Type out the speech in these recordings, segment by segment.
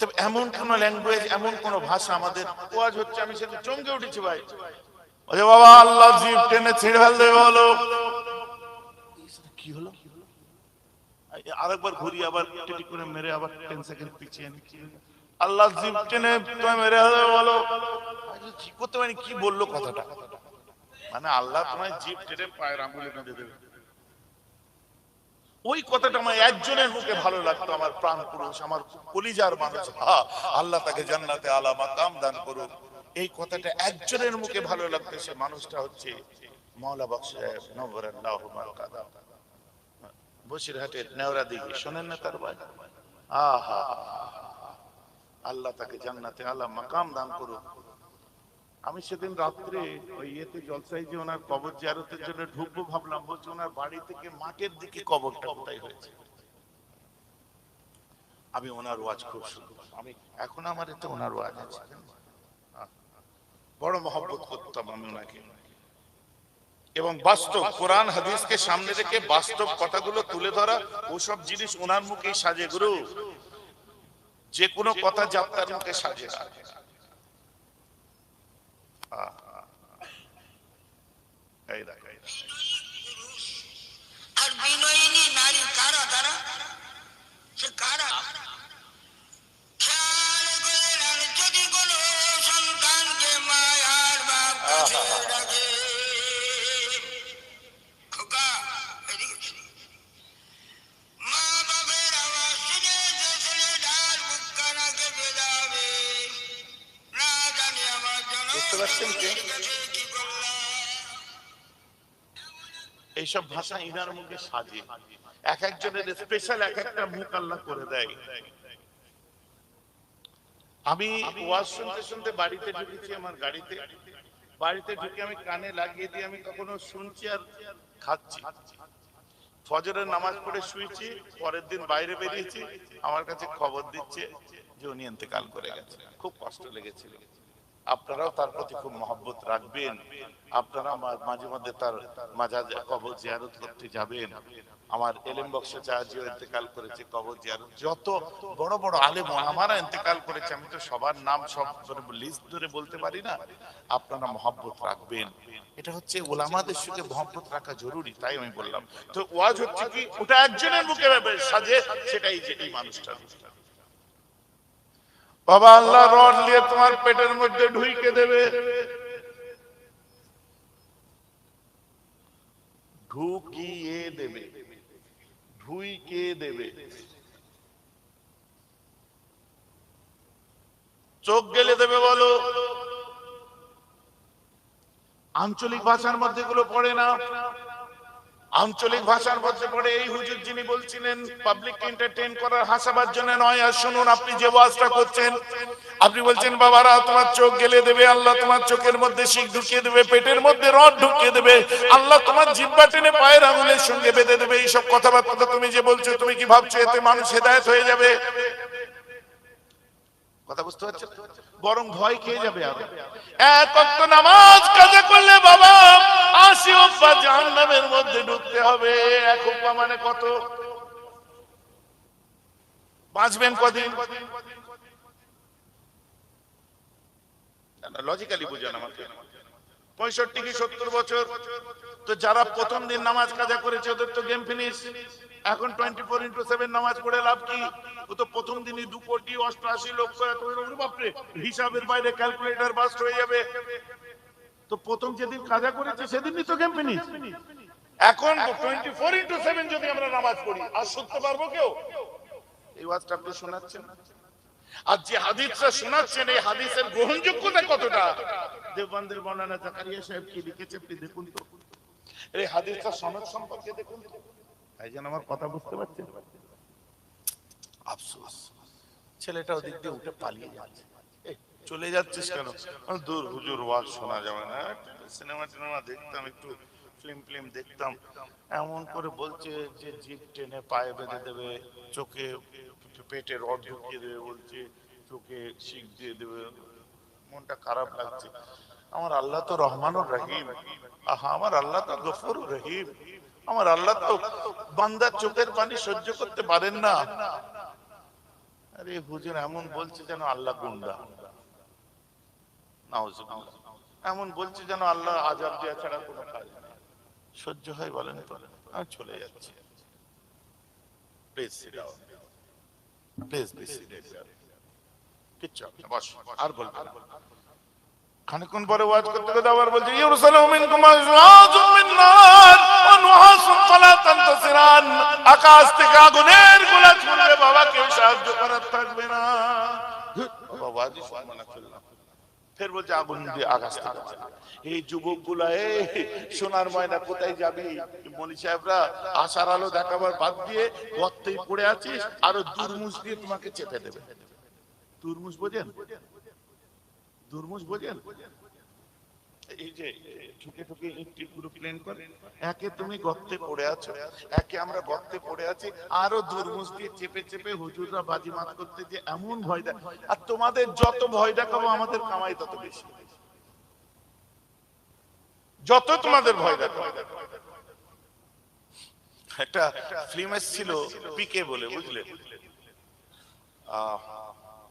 তবে এমন কোন ল্যাঙ্গুয়েজ এমন কোন ভাষা আমাদের ওয়াজ হচ্ছে আমি সেটা চমকে উঠেছি ভাই। ওরে বাবা আল্লাহ জিভ টেনে ছিঁড়ে ফেল দেবে বলো কি হলো? আরেকবার ঘুরি আবার টিটি করে মেরে আবার টেন সেকেন্ড পিছিয়ে নি আল্লাহ জিভ টেনে তোমায় মেরে দেবে বলো। আরে কি করতে পারি কি বলল কথাটা? মানে আল্লাহ তোমায় জিভ টেনে পায়ের আঙুলে দেবে। ওই কথাটা আমার একজনের মুখে ভালো লাগতো আমার প্রাণ পুরুষ আমার কলিজার মানুষ। হা, আল্লাহ তাকে জান্নাতে আলা মাকাম দান করুক। এই কথাটা একজনের মুখে ভালো লাগতো সে মানুষটা হচ্ছে মাওলা বক্স সাহেব নবরাল্লাহ মারকাদা বসিরহাটের নেওরা দিঘি শোনেন না তার ভাই? আহা আল্লাহ তাকে জান্নাতে আলা মাকাম দান করুক। আমি সেদিন রাত্রে ওই ইয়েতে জলসাই যে ওনার কবর জিয়ারতের জন্য ঢুকবো ভাবলাম, বলছি ওনার বাড়ি থেকে মাঠের দিকে কবরটা কোথায় হয়েছে? আমি ওনার ওয়াজ খুব শুনব আমি, এখন আমার এতে ওনার ওয়াজ আছে। বড় মহব্বত করতাম আমি ওনাকে। এবং বাস্তব কোরআন হাদিসকে সামনে রেখে বাস্তব কথাগুলো তুলে ধরা, ওসব জিনিস ওনার মুখেই সাজে, গুরু। যে কোনো কথা যাত্রার মুখে সাজে না। এই দেখ, আর বিনয়িনী নারী কারা তারা? সে কারা পারছেন কে? কি এইসব ভাষা ইনার মুখে সাজে এক একজনের স্পেশাল এক একটা মুখ আল্লাহ করে দেয়। আমি ওয়াজ শুনতে শুনতে বাড়িতে ঢুকেছি আমার গাড়িতে। বাড়িতে ঢুকে আমি কানে লাগিয়ে দিয়ে আমি কখনো শুনছি আর খাচ্ছি। ফজরের নামাজ পড়ে শুয়েছি, পরের দিন বাইরে বেরিয়েছি, আমার কাছে খবর দিচ্ছে যে উনি ইন্তেকাল করে গেছে। খুব কষ্ট লেগেছিল। আপনারাও তার প্রতি খুব মহব্বত রাখবেন। আপনারা মাঝে মধ্যে তার মাজার কবর জিয়ারত করতে যাবেন। আমার এলেম বক্স চাহাজিও ইন্তেকাল করেছে কবর জিয়ারত। যত বড় বড় আলেম আমারা ইন্তেকাল করেছে, আমি তো সবার নাম সব লিস্ট ধরে বলতে পারি না। আপনারা মহব্বত রাখবেন। এটা হচ্ছে ওলামাদের সঙ্গে মহব্বত রাখা জরুরি, তাই আমি বললাম। তো ওয়াজ হচ্ছে কি, ওটা একজনের মুখে সাজে সেটাই যে এই মানুষটা বাবা, আল্লাহ রড নিয়ে তোমার পেটের মধ্যে ঢুইকে দেবে। ঢুকিয়ে দেবে। ঢুইকে দেবে। চোখ গেলে দেবে বলো। আঞ্চলিক ভাষার মধ্যে গুলো পড়ে না। আঞ্চলিক ভাষার মধ্যে পড়ে এই হুজুর যিনি বলছিলেন, পাবলিক এন্টারটেইন করার হাসাবার জন্য নয়, আর শুনুন আপনি যে ওয়াজটা করছেন। আপনি বলছেন, বাবারা, তোমার চোখ গেলে দেবে, আল্লাহ তোমার চোখের মধ্যে শিখ ঢুকিয়ে দেবে, পেটের মধ্যে রড ঢুকিয়ে দেবে, আল্লাহ তোমার জিব্বা টেনে পায়ের আঙুলের সঙ্গে বেঁধে দেবে। এইসব কথাবার্তা তুমি যে বলছো, তুমি কি ভাবছ এতে মানুষ হেদায়ত হয়ে যাবে? কথা বুঝতে পারছেন বরং ভয় খেয়ে যাবে আরও। এক অক্ত নামাজ কাজে করলে বাবা, আশি অব্বা জাহান্নামের মধ্যে ঢুকতে হবে। এক অব্বা মানে কত? বাঁচবেন কদিন? লজিক্যালি বুঝেন আমাকে। পঁয়ষট্টি কি সত্তর বছর? তো যারা প্রথম দিন নামাজ কাজা করেছে, ওদের তো গেম ফিনিশ এখন টোয়েন্টি ফোর ইন্টু সেভেন নামাজ পড়ে লাভ কি? ও তো প্রথম দিনই দু কোটি অষ্টআশি লক্ষ বাপরে, হিসাবের বাইরে ক্যালকুলেটর বাস্ট হয়ে যাবে। তো প্রথম যেদিন কাজা করেছে, সেদিনই তো গেম ফিনিশ এখন টোয়েন্টি ফোর ইন্টু সেভেন যদি আমরা নামাজ পড়ি, আর শুনতে পারব কেউ? এই ওয়াজটা আপনি শোনাচ্ছেন? আর যে হাদিসটা শোনাচ্ছেন এই হাদিসের গ্রহণযোগ্যতা কতটা? দেববন্দের বর্ণনা জাকারিয়া সাহেব কি লিখেছে আপনি দেখুন তো। এই হাদিসটা সনদ সম্পর্কে দেখুন। তাই যেন আমার কথা বুঝতে পারছেন? আফসোস। ছেলেটা ওদিক দিয়ে উঠে পালিয়ে যাচ্ছে। চলে যাচ্ছিস কেন? দূর হুজুর ওয়াজ শোনা যাবে না। সিনেমা টিনেমা দেখতাম একটু ফিল্ম ফিল্ম দেখতাম। এমন করে বলছে যে জিপ টেনে পায়ে বেঁধে দেবে চোখে পেটে রড ঢুকিয়ে দেবে বলছে, চোখে শিখ দিয়ে দেবে। মনটা খারাপ লাগছে। আমার আল্লাহ তো রহমানুর রহিম। আহা, আমার আল্লাহ তো গফুর রহিম। আমার আল্লাহ তো বান্দার চোখের পানি সহ্য করতে পারেন না। আরে, হুজুর এমন বলছে যেন আল্লাহ গুন্ডা। এমন বলছে যেন আল্লাহ আজাব দেওয়া ছাড়া কোনো কাজ সহ্য হয় বলেন আমি চলে যাচ্ছি। প্লিজ প্লিজ বস আর খানিকক্ষণ পরে ওয়াজ করতে করতে আবার বলছে ইউরসালু মিনকুম আজওয়াজুম মিন নার ওয়া নুহাসুন ফালা তানতাসিরান আকাশ থেকে আগুনের গোলা ছুড়বে বাবা কেউ সাহায্য করার থাকবে না। বাবা ওয়াজই শুনব না চললাম ফের বলছে, আগুন দিয়ে আকাশ এই যুবকগুলা এ, সোনার ময়না কোথায় যাবি? মনি সাহেবরা, আশার আলো দেখাবার বাদ দিয়ে গর্তেই পড়ে আছিস, আরও দুর্মুষ দিয়ে তোমাকে চেপে দেবে। দুর্মুষ বোঝেন? দুর্মুষ বোঝেন? এই যে ঠুকে ইটটি পুরো প্লেন করে, একে তুমি গর্তে পড়ে আছো, একে আমরা গর্তে পড়ে আছি, আরও দিয়ে চেপে চেপে হুজুররা করতে যে এমন ভয় দেয়। আর তোমাদের যত ভয় দেখাবো, আমাদের কামাই তত বেশি। যত তোমাদের ভয় দেখাবো। একটা ফিল্ম পিকে বলে, বুঝলে?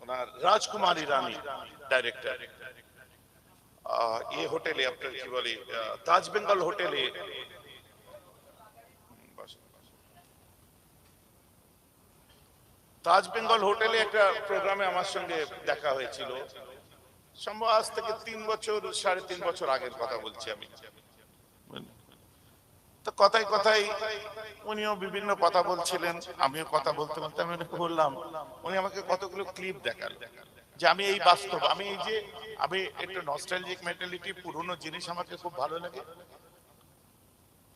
ওনার রাজকুমারী রানী ডাইরেক্টর এ হোটেলে আপনার কি বলে তাজ বেঙ্গল হোটেলে। তাজ বেঙ্গল হোটেলে একটা প্রোগ্রামে আমার সঙ্গে দেখা হয়েছিল। সম্ভব আজ থেকে তিন বছর, সাড়ে তিন বছর আগের কথা বলছি আমি। তো কথায় কথায় উনিও বিভিন্ন কথা বলছিলেন, আমিও কথা বলতে বলতে আমি বললাম, উনি আমাকে কতগুলো ক্লিপ দেখাল। যে আমি এই বাস্তব, আমি এই যে, আমি একটু নস্টালজিক মেন্টালিটি পুরনো জিনিস আমাকে খুব ভালো লাগে।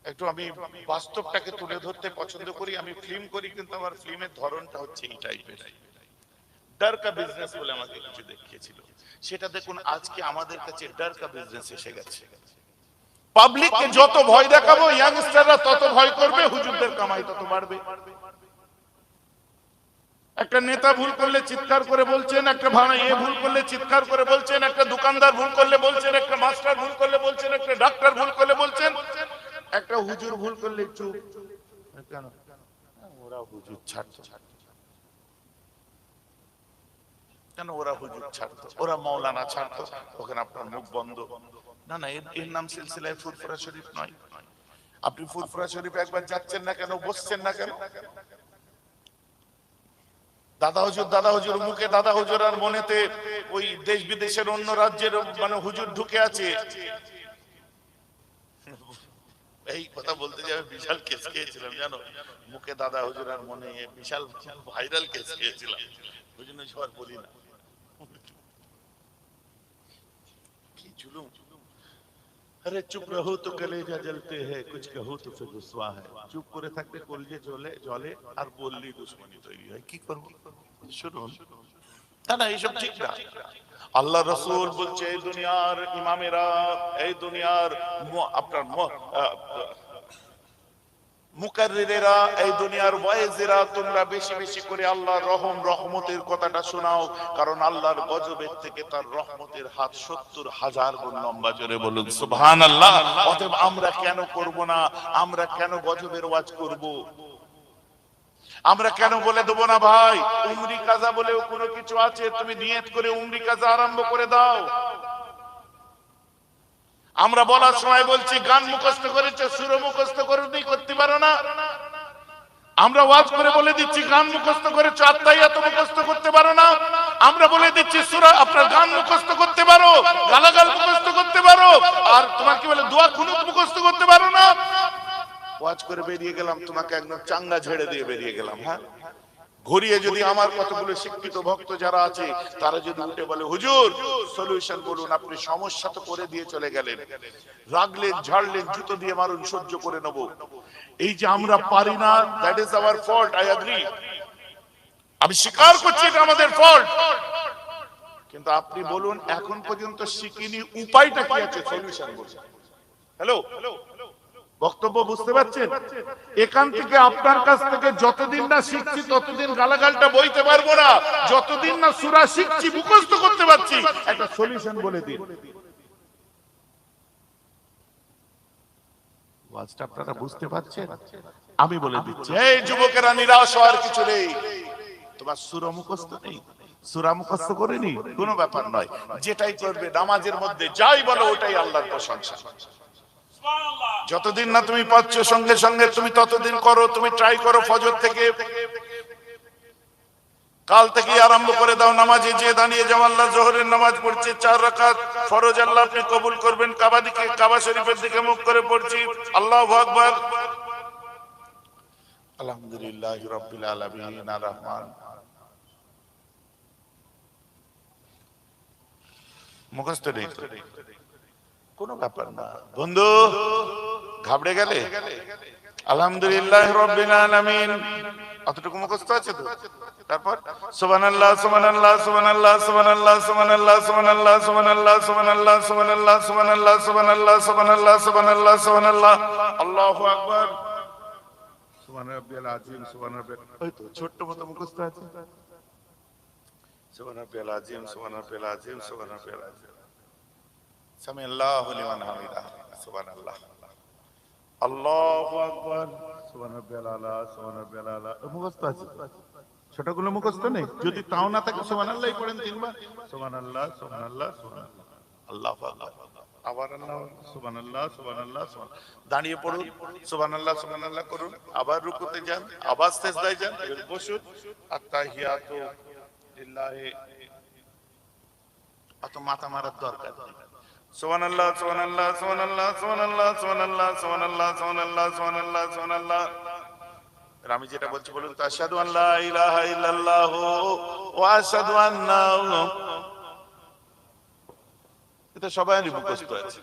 একটু আমি বাস্তবটাকে তুলে ধরতে পছন্দ করি, আমি ফিল্ম করি, কিন্তু আমার ফিল্মের ধরনটা হচ্ছে এই টাইপের ডার কা বিজনেস বলে আমাকে কিছু দেখিয়েছিল। সেটা দেখুন, আজকে আমাদের কাছে ডার কা বিজনেস এসে গেছে। পাবলিককে যত ভয় দেখাবো ইয়াংস্টাররা তত ভয় করবে, হুজুরদের কামাই তত বাড়বে। একটা নেতা ভুল করলে চিৎকার করে বলছেন, একটা ভাড়া এ ভুল করলে চিৎকার করে বলছেন, একটা দোকানদার ভুল করলে বলছেন, একটা মাস্টার ভুল করলে বলছেন, একটা ডাক্তার ভুল করলে বলছেন, একটা হুজুর ভুল করলে চুপ। কেন? ওরা হুজুর ছাড়তো। কেন ওরা হুজুর ছাড়তো? ওরা মৌলানা ছাড়তো। ওখানে আপনার মুখ বন্ধ। না না এর নাম সিলসিলায় ফুরফুরা শরীফ নয়। আপনি ফুরফুরা শরীফ একবার যাচ্ছেন না কেন, বসছেন না কেন? দাদা হুজুর দাদা হুজুর মুখে, দাদা হুজুর আর মনেতে ওই দেশ বিদেশের অন্য রাজ্যের মানে হুজুর ঢুকে আছে। এই কথা বলতে যাবে বিশাল কেস খেয়েছিলাম, জানো? মুখে দাদা হুজুর আর মনে বিশাল ভাইরাল কেস খেয়েছিলাম। ওই জন্য সবার বলি না। কি জুলুম? আরে চুপ রহো তো কলেজা জ্বলতে হ্যাঁ কুছ কহো তো ফির রুসওয়া হ্যায় চুপ করে থাকলে কলজে জ্বলে জ্বলে আর বললি দুশমনি তৈরি হয় কি করব শুনুন না না এইসব ঠিক না আল্লাহ রসুল বলছে এই দুনিয়ার ইমামেরা এই দুনিয়ার আপনার এই দুনিয়ার ওয়াইজেরা, তোমরা বেশি বেশি করে আল্লাহর রহম, রহমতের কথাটা শোনাও, কারণ আল্লাহর গজবের থেকে তার রহমতের হাত সত্তর হাজার গুণ লম্বা, জোরে বলুন অতএব আমরা কেন করব না? আমরা কেন গজবের ওয়াজ করব? আমরা কেন বলে দেবো না, ভাই? উমরি কাজা বলেও কোনো কিছু আছে? তুমি নিয়ত করে উমরি কাজা আরম্ভ করে দাও। আমরা বলার সময় বলছি, গান মুখস্থ করেছে, সুর মুখস্থ করে করতে পারো না। আমরা ওয়াজ করে বলে দিচ্ছি, গান মুখস্থ করেছ আত্মাইয়াত মুখস্থ করতে পারো না। আমরা বলে দিচ্ছি, সুরা, আপনার গান মুখস্থ করতে পারো, গালাগাল মুখস্থ করতে পারো, আর তোমার কি বলে, দোয়া খুনুক মুখস্থ করতে পারো না। ওয়াজ করে বেরিয়ে গেলাম, তোমাকে একদম চাঙ্গা ঝেড়ে দিয়ে বেরিয়ে গেলাম হ্যাঁ? ঘুরিয়ে যদি আমার কতগুলো শিক্ষিত ভক্ত যারা আছে, তারা যদি উঠে বলে, হুজুর সলিউশন বলুন, আপনি সমস্যা তো করে দিয়ে চলে গেলেন। রাগলেন, ঝাড়লেন, জুতো দিয়ে মারুন, সহ্য করে নেব। এই যে আমরা পারি না that is our fault I agree আমি স্বীকার করছি এটা আমাদের ফল্ট কিন্তু আপনি বলুন, এখন পর্যন্ত শিখিনি, উপায়টা কি আছে? সলিউশন বলুন। হ্যালো বক্তব্য বুঝতে পারছেন? এখান থেকে আপনার কাছ থেকে যতদিন না শিখছি ততদিন গালাগালটা বইতে পারব না। যতদিন না সুরা শিখছি মুখস্থ করতে পারছি। একটা সলিউশন বলে দিন। ওয়াজটা আপনারা বুঝতে পারছেন? আমি বলে দিচ্ছি এই যুবকেরা নিরাশ হওয়ার কিছু নেই। তোমার সুরা মুখস্থ নেই? সুরা মুখস্থ করেনি? কোনো ব্যাপার নয়। যেটাই করবে নামাজের মধ্যে যাই বলো ওটাই আল্লাহর প্রশংসা। যতদিন না তুমি পাচ্ছ, সঙ্গে সঙ্গে তুমি ততদিন করো, তুমি ট্রাই করো ফজর থেকে। কাল থেকে আরম্ভ করে দাও নামাজে, যে দাঁড়িয়ে যাও জোহরের নামাজ পড়ছে, চার রাকাত ফরজ আল্লাহ আপনি কবুল করবেন, কাবা দিকে, কাবা শরীফের দিকে মুখ করে পড়ছি। আল্লাহ আকবার। আলহামদুলিল্লাহ রাব্বিল আলামিন, আর রহমান। মুখস্থ। কোনো ব্যাপার না বন্ধু ঘাবড়ে গেলে আলহামদুলিল্লাহ রাব্বিল আলামিন অতটুকু মুখস্থ আছে তো তারপর সুবহানাল্লাহ সুবহানাল্লাহ সুবহানাল্লাহ সুবহানাল্লাহ সুবহানাল্লাহ সুবহানাল্লাহ সুবহানাল্লাহ সুবহানাল্লাহ সুবহানাল্লাহ সুবহানাল্লাহ সুবহানাল্লাহ সুবহানাল্লাহ সুবহানাল্লাহ সুবহানাল্লাহ আল্লাহু আকবার সুবহান রাব্বিয়াল আযীম সুবহান রাব্বিয়াল ওই তো ছোট্ট মতো মুখস্থ আছে সুবহান রাব্বিয়াল আযীম সুবহান রাব্বিয়াল আযীম সুবহান রাব্বিয়াল আযীম সামি আল্লাহু লিমান হামিদা সুবহানাল্লাহ। আল্লাহু আকবার। সুবহান রাব্বিয়াল আলা সুবহান রাব্বিয়াল আলা মুখস্থ আছে? ছোটগুলো মুখস্থ নেই? যদি তাও না থাকে সুবহানাল্লাহ পড়েন তিনবার। সুবহানাল্লাহ সুবহানাল্লাহ সুবহানাল্লাহ। আল্লাহু আকবার। আবার আল্লাহ সুবহানাল্লাহ সুবহানাল্লাহ সুবহান দাঁড়িয়ে পড়ুন। সুবহানাল্লাহ সুবহানাল্লাহ করুন। আবার রুকুতে যান আবার সেজদায় যান। এবার বসুন। আত্তাহিয়াতু লিল্লাহি। অত মাথা মারার দরকার নেই। সুবহানাল্লাহ সুবহানাল্লাহ সুবহানাল্লাহ সুবহানাল্লাহ সুবহানাল্লাহ সুবহানাল্লাহ সুবহানাল্লাহ সুবহানাল্লাহ আর আমি যেটা বলছি বলুন তো আশহাদু আল্লা ইলাহা ইল্লাল্লাহ ওয়া আশহাদু আন্না এটা সবাই মুখস্থ আছে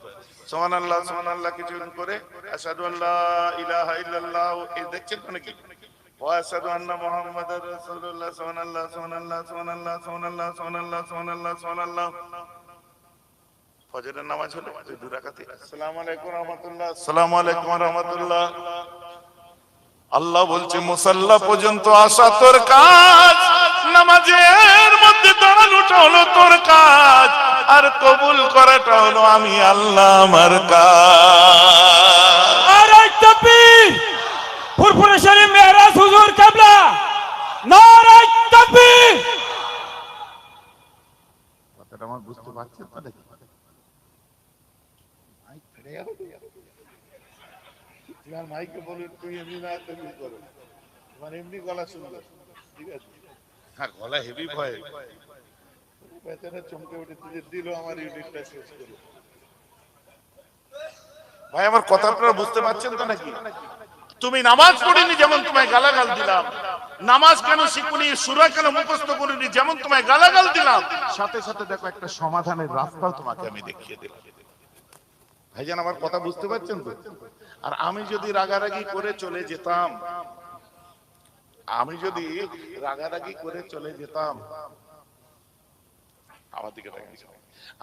সুবহানাল্লাহ সুবহানাল্লাহ কিছুক্ষণ করে আশহাদু আল্লা ইলাহা ইল্লাল্লাহ এই দেখছেন তো নাকি ওয়া আশহাদু আন্না মুহাম্মাদার রাসূলুল্লাহ সুবহানাল্লাহ সুবহানাল্লাহ সুবহানাল্লাহ সুবহানাল্লাহ সুবহানাল্লাহ সুবহানাল্লাহ সুবহানাল্লাহ ফজরের নামাজ হলো ওই দু রাকাতে আসসালামু আলাইকুম রাহমাতুল্লাহ। আসসালামু আলাইকুম রাহমাতুল্লাহ। আল্লাহ বলছে মুসাল্লা পর্যন্ত আসা তোর কাজ নামাজের মধ্যে দাঁড়ানোটা হলো তোর কাজ আর কবুল করাটা হলো আমি আল্লাহ আমার কাজ। নারায় তাকবীর ফুরফুরে শরীফ মেহরাজ হুজুর কাবলা। নারায় তাকবীর কথাটা আমার বুঝতে পারছেন তো নাকি? তোমার মাইকে বলুন তুই এমনি না তুমি করো তোমার এমনি গলা শুনলো ঠিক আছে? হ্যাঁ গলা হেভি ভয়। বেচারা চমকে উঠেছে যে দিল আমার ইউনিটটা শেষ করে। ভাই আমার কথা আপনারা বুঝতে পারছেন তো নাকি? তুমি নামাজ পড়িনি যেমন তোমায় গালাগাল দিলাম। নামাজ কেন শিখুনি সুরা কেন মুখস্থ করিনি যেমন তোমায় গালাগাল দিলাম। সাথে সাথে দেখো একটা সমাধানের রাস্তাও তোমাকে আমি দেখিয়ে দিলাম। ভাইজান, আমার কথা বুঝতে পারছেন তো? আর আমি যদি রাগারাগি করে চলে যেতাম, আমি যদি রাগারাগি করে চলে যেতাম, আমার দিকে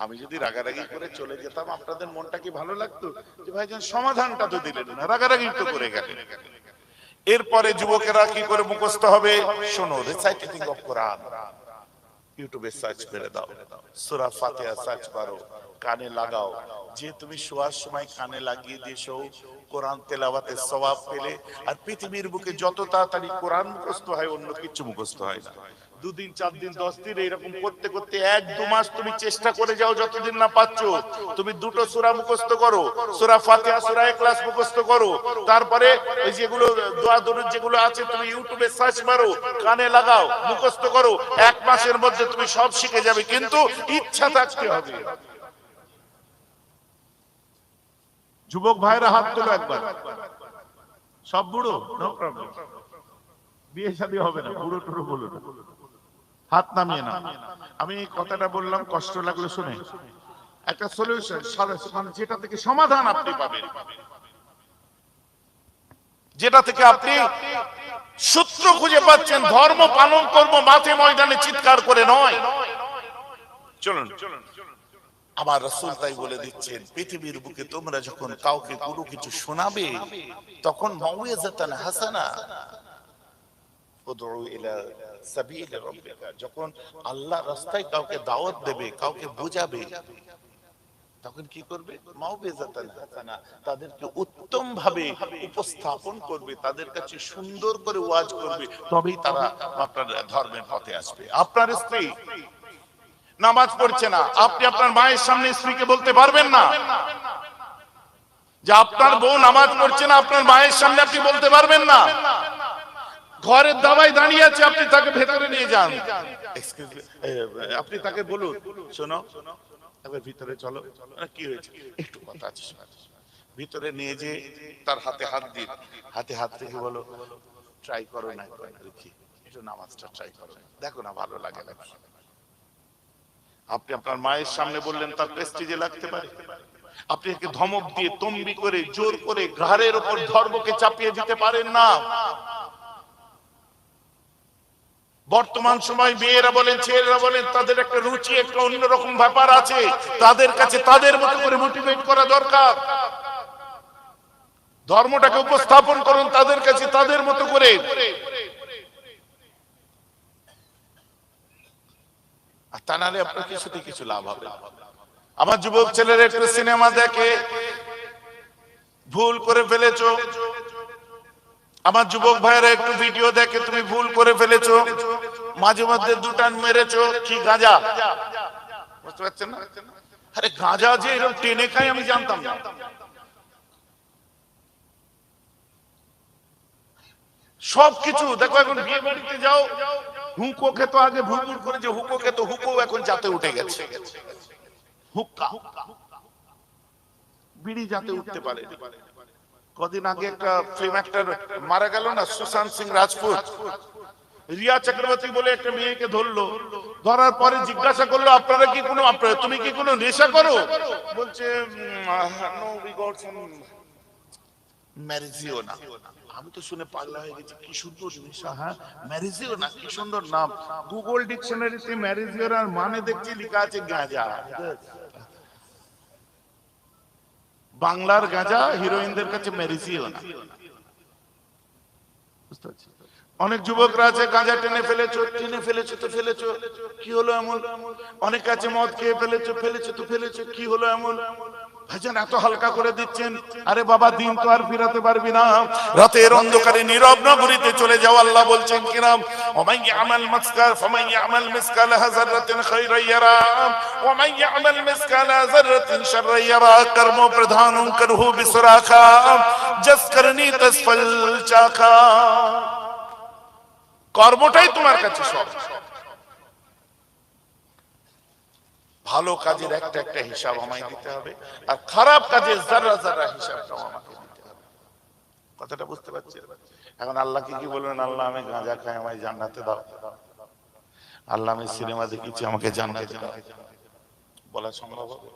আমি যদি রাগারাগি করে চলে যেতাম, আপনাদের মনটা কি ভালো লাগতো? যে ভাইজান, সমাধানটা তো দিলেন না, রাগারাগি তো করে গেলেন। এরপরে যুবকেরা কি করে মুখস্থ হবে? শোনো রিসাইটিং অফ কোরআন ইউটিউবে সার্চ করে দাও। সুরা ফাতিহা সার্চ করো, কানে লাগাও। যে তুমি শোয়ার সময় কানে লাগিয়ে দিয়েছ কোরআন তেলাওয়াতের সওয়াব পেলে আর পৃথিবীর বুকে যত তাড়াতাড়ি কোরআন মুখস্থ হয়, অন্য কিছু মুখস্থ হয় না। দুদিন চার দিন দশ দিন এরকম করতে করতে এক, দু মাস তুমি চেষ্টা করে যাও যতদিন না পাচ্ছ। তুমি দুটো সূরা মুখস্থ করো, সূরা ফাতিহা, সূরা ইখলাস মুখস্থ করো। তারপরে ওই যেগুলো দোয়া দরুদ যেগুলো আছে, তুমি ইউটিউবে সার্চ মারো, কানে লাগাও, মুখস্থ করো। এক মাসের মধ্যে তুমি সব শিখে যাবে, কিন্তু ইচ্ছা থাকতে হবে। যুবক ভাইরা হাত তোলো একবার। সব বুড়ো? নো প্রবলেম বিয়ে শাদী হবে না, বুড়ো টুড়ো বলো না। হাত নামিয়ে না আমি কথাটা বললাম, কষ্ট লাগল শুনে। একটা সলিউশন মানে যেটা থেকে সমাধান আপনি পাবেন। যেটা থেকে আপনি সূত্র খুঁজে পাচ্ছেন, ধর্ম পালন করব, মাঠে ময়দানে চিৎকার করে নয়। চলুন চলুন। আমার রসুল তাই বলে দিচ্ছেন, পৃথিবীর বুকে তোমরা যখন কাউকে কোনো কিছু শোনাবে, তখন হাসানা যখন আল্লাহ রাস্তায় কাউকে দাওয়াত দেবে, কাউকে বোঝাবে, তখন কি করবে? তাদেরকে উত্তম ভাবে উপস্থাপন করবে, তাদের কাছে সুন্দর করে ওয়াজ করবে, তবেই তারা আপনার ধর্মের পথে আসবে। আপনার স্ত্রী নামাজ পড়ছে না। আপনি আপনার মায়ের সামনে স্ত্রীকে বলতে পারবেন না। যে আপনার বউ নামাজ পড়ছে না, আপনার মায়ের সামনে আপনি বলতে পারবেন না। ঘরের দাবায় দাঁড়িয়ে আছে, আপনি তাকে ভেতরে নিয়ে যান। আপনি তাকে বলুন, শোনো ভিতরে চলো। কি হয়েছে? একটু কথা আছে ভিতরে নিয়ে যে তার হাতে হাত দিন। হাতে হাত রেখে বলো ট্রাই করো না দেখি। একটু নামাজটা ট্রাই করো। দেখো না, ভালো লাগে নাকি আপনি আপনার মায়ের সামনে বললেন, তার প্রেস্টিজে লাগতে পারে। আপনি একে ধমক দিয়ে তম্বি করে, জোর করে ঘাড়ের ওপর ধর্মকে চাপিয়ে দিতে পারেন না। বর্তমান সময় মেয়েরা বলেন, ছেলেরা বলেন, তাদের একটা রুচি, একটা অন্যরকম ব্যাপার আছে। তাদের কাছে তাদের মতো করে মোটিভেট করা দরকার। ধর্মটাকে উপস্থাপন করুন, তাদের কাছে তাদের মতো করে। আর তা নাহলে আপনার কিছুতে কিছু লাভ হবে আমার যুবক ছেলেরা একটু সিনেমা দেখে ভুল করে ফেলেছো। আমার যুবক ভাইয়েরা একটু ভিডিও দেখে তুমি ভুল করে ফেলেছো। মাঝে মধ্যে দুটান মেরেছো। কি গাঁজা? বুঝতে পারছেন না? আরে গাঁজা যে এরকম টেনে খাই আমি জানতাম না। সবকিছু। দেখো এখন বিয়ে বাড়িতে যাও হুঁকো খেতো আগে ভুলভুল করে যে হুকো খেতো হুকো এখন যাতে উঠে গেছে। হুক্কা। বিড়ি যাতে উঠতে পারে। কদিন আগে একটা ফিল্ম অ্যাক্টর মারা গেল না, সুশান্ত সিং রাজপুত। রিয়া চক্রবর্তী বলে একটা মেয়েকে ধরলো। ধরার পরে জিজ্ঞাসা করল, আপনারা কি কোনো তুমি কি কোনো নেশা করো? বলছে ম্যারেজিও না। আমি তো শুনে পাগলা হয়ে গেছি, কি সুন্দর নেশা হ্যাঁ? ম্যারেজিও না, কি সুন্দর নাম। গুগল ডিকশনারিতে ম্যারেজিওর আর মানে দেখছি, লেখা আছে গাঁজা। বাংলার গাঁজা হিরোইনদের কাছে মেরিসিও না। অনেক যুবকরা আছে, গাঁজা টেনে ফেলেছো টেনে ফেলেছো তো ফেলেছো, কি হলো এমন? অনেক কাছে মদ খেয়ে ফেলেছো ফেলেছো তো ফেলেছো, কি হলো এমন? ভাইজান এত হালকা করে দিচ্ছেন। আরে বাবা দিন তো আর ফিরাতে পারবি না। রাতের অন্ধকারে নীরব নগরীতে চলে যাও আল্লাহ বলছেন কিরাম ওমাই ইয়ামাল মাসকাল ফামাই ইয়ামাল মিসকাল হাজারাতিন খায়রান ইয়ারা ওমাই ইয়ামাল মিসকাল হাজারাতিন শাররান ইয়ারা কর্ম প্রধান করহু বিসরাখা জস করনি তসফল চাখা। কর্মটাই তোমার কাছে সব। ভালো কাজের একটা একটা হিসাব আমায় দিতে হবে, আর খারাপ কাজের যারা যারা হিসাবটাও আমাকে দিতে হবে। কথাটা বুঝতে পারছি? এখন আল্লাহকে কি বলবেন? আল্লাহ আমি গাঁজা খাই, আমায় জান্নাতে দাও। আল্লাহ আমি সিনেমা দেখেছি, আমাকে জান্নাতে দাও। বলা সম্ভব হবে?